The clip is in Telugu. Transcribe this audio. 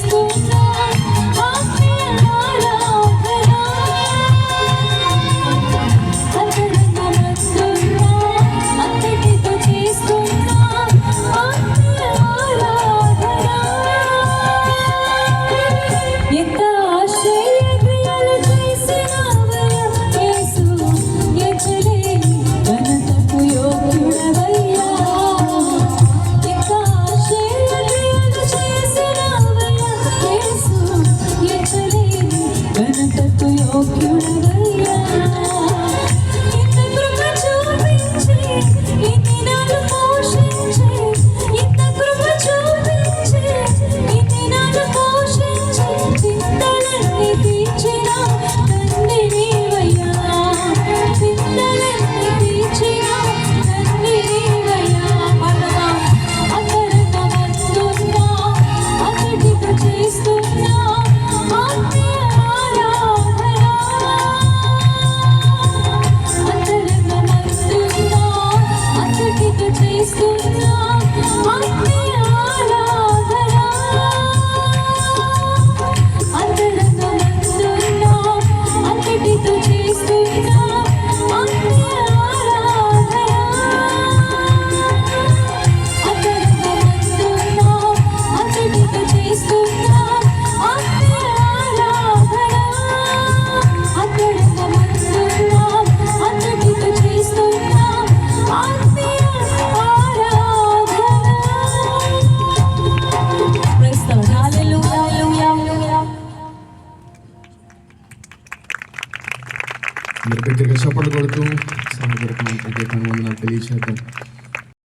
Cristo. అందరికీ గట్టిగా చప్పట్లు కొడుతూ సహోదరకు మంత్రికి వందనాలు